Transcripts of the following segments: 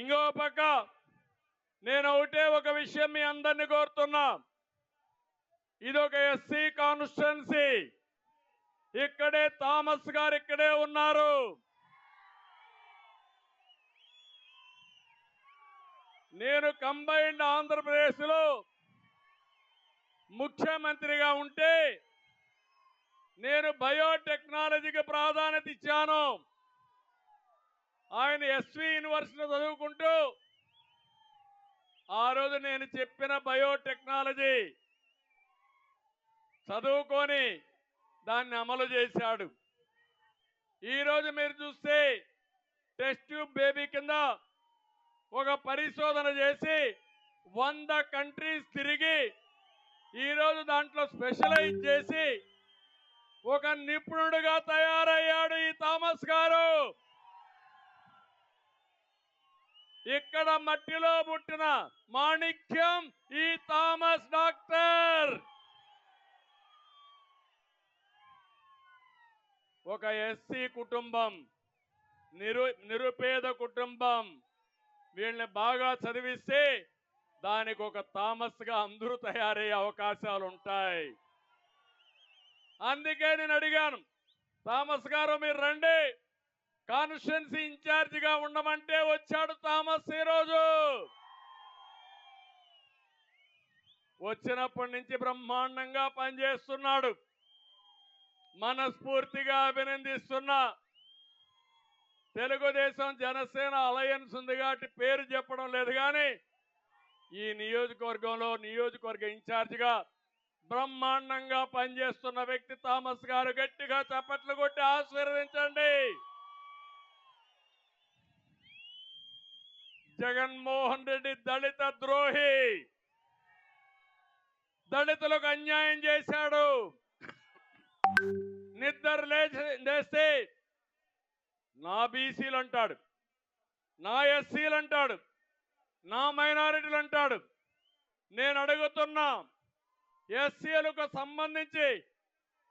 ఇంకో పక్క నేను ఒకటే ఒక విషయం మీ అందరినీ కోరుతున్నా. ఇది ఒక ఎస్సీ కాన్స్టిట్యున్సీ. ఇక్కడే థామస్ గారు ఇక్కడే ఉన్నారు. నేను కంబైన్డ్ ఆంధ్రప్రదేశ్లో ముఖ్యమంత్రిగా ఉంటే నేను బయోటెక్నాలజీకి ప్రాధాన్యత ఇచ్చాను. ఆయన ఎస్వి యూనివర్సిటీ చదువుకుంటూ ఆ రోజు నేను చెప్పిన బయోటెక్నాలజీ చదువుకొని దాన్ని అమలు చేశాడు. ఈరోజు మీరు చూస్తే టెస్ట్ ట్యూబ్ బేబీ కింద ఒక పరిశోధన చేసి వంద కంట్రీస్ తిరిగి ఈరోజు దాంట్లో స్పెషలైజ్ చేసి ఒక నిపుణుడుగా తయారయ్యాడు ఈ థామస్ గారు. ఇక్కడ మట్టిలో పుట్టిన మాణిక్యం ఈ థామస్ డాక్టర్. ఒక ఎస్సీ కుటుంబం నిరు నిరుపేద కుటుంబం. వీళ్ళని బాగా చదివిస్తే దానికి ఒక థామస్గా అందరూ తయారయ్యే అవకాశాలు ఉంటాయి. అందుకే నేను అడిగాను థామస్ గారు మీరు రండి. కాన్స్టిట్యున్సీ ఇన్ఛార్జిగా ఉండమంటే వచ్చాడు థామస్ ఈరోజు వచ్చినప్పటి నుంచి బ్రహ్మాండంగా పనిచేస్తున్నాడు. మనస్ఫూర్తిగా అభినందిస్తున్నా. తెలుగుదేశం జనసేన అలయన్స్ ఉంది కాబట్టి పేరు చెప్పడం లేదు కానీ ఈ నియోజకవర్గంలో నియోజకవర్గ ఇన్ఛార్జిగా బ్రహ్మాండంగా పనిచేస్తున్న వ్యక్తి థామస్ గారు గట్టిగా చప్పట్లు కొట్టి ఆశీర్వదించండి. జగన్మోహన్ రెడ్డి దళిత ద్రోహి. దళితులకు అన్యాయం చేశాడు. నిద్ర లేచి లేస్తే నా బీసీలు అంటాడు నా ఎస్సీలు అంటాడు నా మైనారిటీలు అంటాడు నేను అడుగుతున్నా ఎస్సీలకు సంబంధించి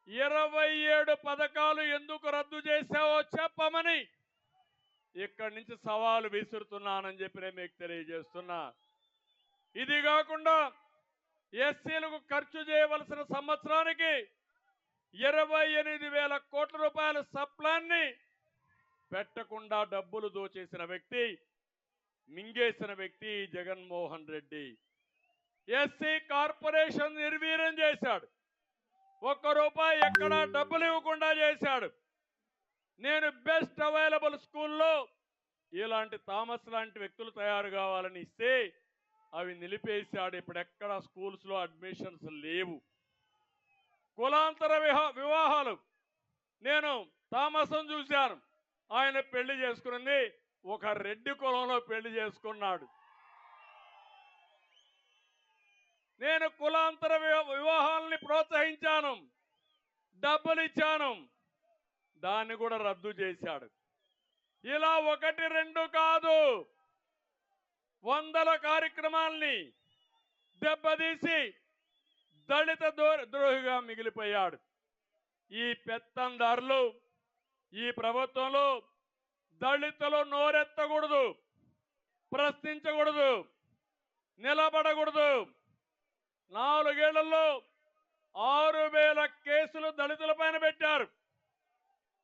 ఇరవై ఏడు పథకాలు ఎందుకు రద్దు చేశావో చెప్పమని. ఇక్కడి నుంచి సవాలు విసురుతున్నానని చెప్పి నేను మీకు తెలియజేస్తున్నా. ఇది కాకుండా ఎస్సీలకు ఖర్చు చేయవలసిన సంవత్సరానికి ఇరవై ఎనిమిది వేల కోట్ల రూపాయల సప్లాన్ని పెట్టకుండా డబ్బులు దోచేసిన వ్యక్తి మింగేసిన వ్యక్తి జగన్మోహన్ రెడ్డి. ఎస్సీ కార్పొరేషన్ నిర్వీర్యం చేశాడు. ఒక్క రూపాయి ఎక్కడ డబ్బులు ఇవ్వకుండా చేశాడు. నేను బెస్ట్ అవైలబుల్ స్కూల్లో ఇలాంటి థామస్ లాంటి వ్యక్తులు తయారు కావాలని ఇస్తే అవి నిలిపేశాడు. ఇప్పుడు ఎక్కడ స్కూల్స్లో అడ్మిషన్స్ లేవు. కులాంతర విహా- వివాహాలు. నేను తామసం చూశాను. ఆయన పెళ్ళి చేసుకున్నది ఒక రెడ్డి కులంలో పెళ్ళి చేసుకున్నాడు. నేను కులాంతర వివాహాలని ప్రోత్సహించాను. డబ్బులు ఇచ్చాను. దాన్ని కూడా రద్దు చేశాడు. ఇలా ఒకటి రెండు కాదు. వందల కార్యక్రమాల్ని దెబ్బతీసి దళిత దో- ద్రోహిగా మిగిలిపోయాడు. ఈ పెత్తందారులు ఈ ప్రభుత్వంలో దళితులు నోరెత్తకూడదు ప్రశ్నించకూడదు నిలబడకూడదు. నాలుగేళ్ళలో ఆరు వేల కేసులు దళితుల పైన పెట్టారు.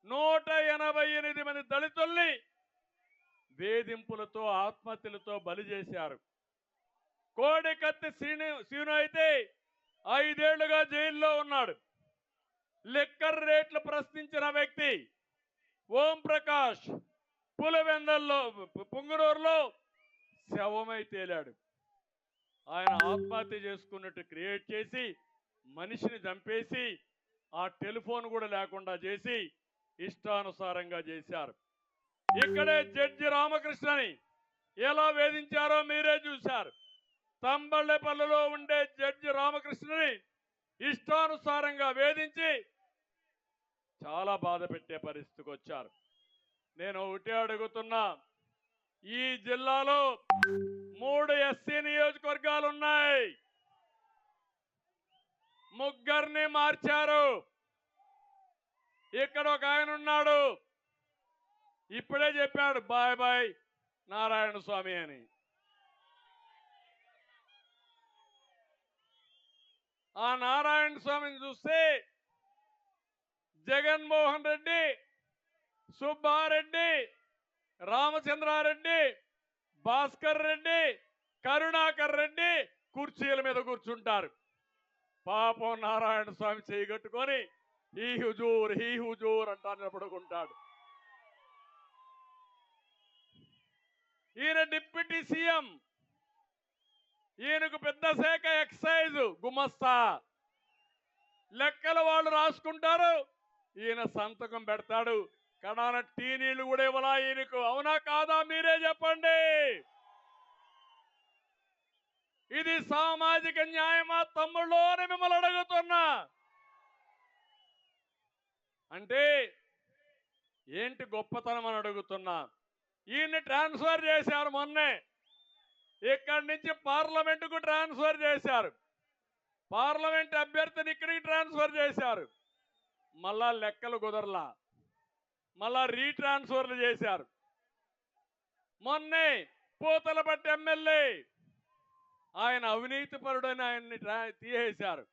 నూట ఎనభై ఎనిమిది మంది దళితుల్ని వేధింపులతో ఆత్మహత్యలతో బలి చేశారు. కోడికత్తి శ్రీను శ్రీను అయితే ఐదేళ్ళుగా జైల్లో ఉన్నాడు. లిక్కర్ రేట్లు ప్రశ్నించిన వ్యక్తి ఓం ప్రకాష్ పులివెందల్లో పుంగనూరులో శవమై తేలాడు. ఆయన ఆత్మహత్య చేసుకున్నట్టు క్రియేట్ చేసి మనిషిని చంపేసి ఆ టెలిఫోన్ కూడా లేకుండా చేసి ఇష్టానుసారంగా చేశారు. ఇక్కడే జడ్జి రామకృష్ణని ఎలా వేధించారో మీరే చూశారు. తంబళ్ళపల్లిలో ఉండే జడ్జి రామకృష్ణని ఇష్టానుసారంగా వేధించి చాలా బాధ పెట్టే పరిస్థితికి వచ్చారు. నేను ఒకటే అడుగుతున్నా ఈ జిల్లాలో మూడు ఎస్సీ నియోజకవర్గాలు ఉన్నాయి. ముగ్గురిని మార్చారు. ఇక్కడ ఒక ఆయన ఉన్నాడు. ఇప్పుడే చెప్పాడు బాయ్ బాయ్ నారాయణ స్వామి అని. ఆ నారాయణ స్వామిని చూస్తే జగన్మోహన్ రెడ్డి సుబ్బారెడ్డి రామచంద్రారెడ్డి భాస్కర్ రెడ్డి కరుణాకర్ రెడ్డి కుర్చీల మీద కూర్చుంటారు. పాపం నారాయణ స్వామి చేయగట్టుకొని హీ హుజూర్ హీ హుజూర్ అంటా నిలబడుకుంటాడు. ఈయన డిప్యూటీ సీఎం. ఈయనకు పెద్ద శాఖ ఎక్సైజ్ గుమస్తా. లెక్కలు వాళ్ళు రాసుకుంటారు. ఈయన సంతకం పెడతాడు. కడాన టీ నీళ్ళు కూడా ఇవ్వలా ఈయనకు? అవునా కాదా? మీరే చెప్పండి. ఇది సామాజిక న్యాయమా? తమ్ముళ్ళు అని మిమ్మల్ని అడుగుతున్నా. అంటే ఏంటి గొప్పతనం అని అడుగుతున్నా? ఈయన్ని ట్రాన్స్ఫర్ చేశారు మొన్నే. ఇక్కడి నుంచి పార్లమెంటుకు ట్రాన్స్ఫర్ చేశారు. పార్లమెంట్ అభ్యర్థిని ఇక్కడికి ట్రాన్స్ఫర్ చేశారు. మళ్ళా లెక్కలు కుదరలా? మళ్ళా రీట్రాన్స్ఫర్లు చేశారు. మొన్నే పూతలపట్టి ఎమ్మెల్యే ఆయన అవినీతిపరుడని ఆయన్ని ట్రా- తీసేశారు.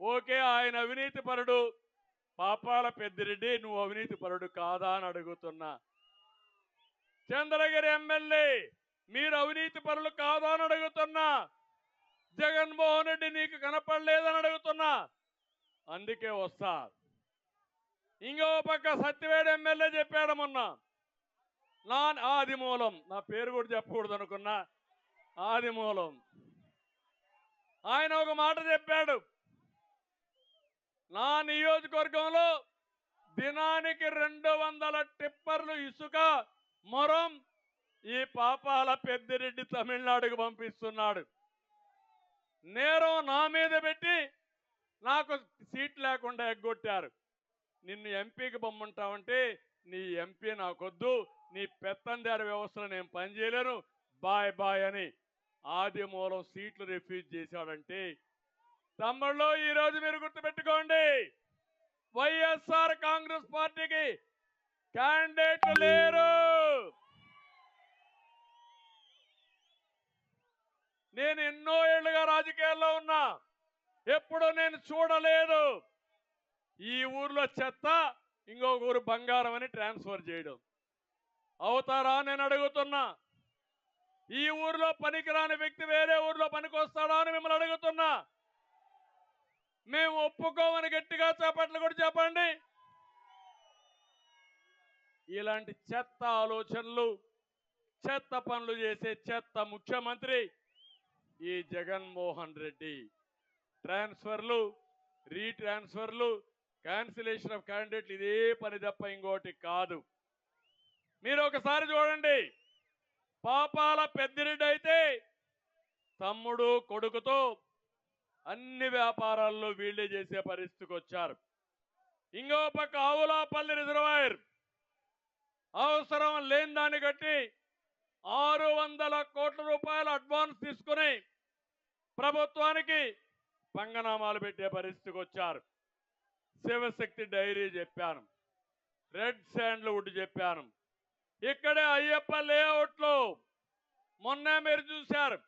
ఓకే ఆయన అవినీతిపరుడు పాపాల పెద్దిరెడ్డి నువ్వు అవినీతి పరుడు కాదా అని అడుగుతున్నా. చంద్రగిరి ఎమ్మెల్యే మీరు అవినీతి పరులు కాదా అని అడుగుతున్నా. జగన్మోహన్ రెడ్డి నీకు కనపడలేదని అడుగుతున్నా. అందుకే వస్తా. ఇంకో పక్క సత్యవేడు ఎమ్మెల్యే చెప్పాడు మొన్న. నా ఆది మూలం నా పేరు కూడా చెప్పకూడదు అనుకున్నా. ఆది మూలం ఆయన ఒక మాట చెప్పాడు. నా నియోజకవర్గంలో దినానికి రెండు వందల టిప్పర్లు ఇసుక మొరం ఈ పాపాల పెద్దిరెడ్డి తమిళనాడుకు పంపిస్తున్నాడు. నేరం నా మీద పెట్టి నాకు సీట్ లేకుండా ఎగ్గొట్టారు. నిన్ను ఎంపీకి బొమ్మంటావంటే నీ ఎంపీ నాకొద్దు నీ పెత్తందారి వ్యవస్థలో నేను పనిచేయలేను. బాయ్ బాయ్ అని ఆది మూలం సీట్లు రిఫ్యూజ్ చేశాడంటే తమ్ముళ్ళు ఈ రోజు మీరు గుర్తుపెట్టుకోండి. వైఎస్ఆర్ కాంగ్రెస్ పార్టీకి క్యాండిడేట్లు లేరు. నేను ఎన్నో ఏళ్ళుగా రాజకీయాల్లో ఉన్నా ఎప్పుడు నేను చూడలేదు. ఈ ఊర్లో చెత్త ఇంకొక ఊరు బంగారం అని ట్రాన్స్ఫర్ చేయడం. అవుతారా నేను అడుగుతున్నా. ఈ ఊర్లో పనికిరాని వ్యక్తి వేరే ఊర్లో పనికొస్తాడా అని మిమ్మల్ని అడుగుతున్నా. మేము ఒప్పుకోమని గట్టిగా చేపట్లు కూడా చెప్పండి ఇలాంటి చెత్త ఆలోచనలు చెత్త పనులు చేసే చెత్త ముఖ్యమంత్రి ఈ జగన్మోహన్ రెడ్డి. ట్రాన్స్ఫర్లు రీట్రాన్స్ఫర్లు క్యాన్సిలేషన్ ఆఫ్ క్యాండిడేట్లు ఇదే పని తప్ప ఇంకోటి కాదు. మీరు ఒకసారి చూడండి. పాపాల పెద్దిరెడ్డి అయితే తమ్ముడు కొడుకుతో అన్ని వ్యాపారాల్లో వీళ్ళే చేసే పరిస్థితికి వచ్చారు. ఇంకో పక్క ఆవులాపల్లి రిజర్వాయర్. అవసరం లేని దాన్ని కట్టి ఆరు వందల కోట్ల రూపాయల అడ్వాన్స్ తీసుకుని ప్రభుత్వానికి పంగనామాలు పెట్టే పరిస్థితికి వచ్చారు. శివశక్తి డైరీ చెప్పాను. రెడ్ శాండ్ల్వుడ్ చెప్పాను. ఇక్కడే అయ్యప్ప లేఅవుట్లో మొన్న మీరు చూశారు.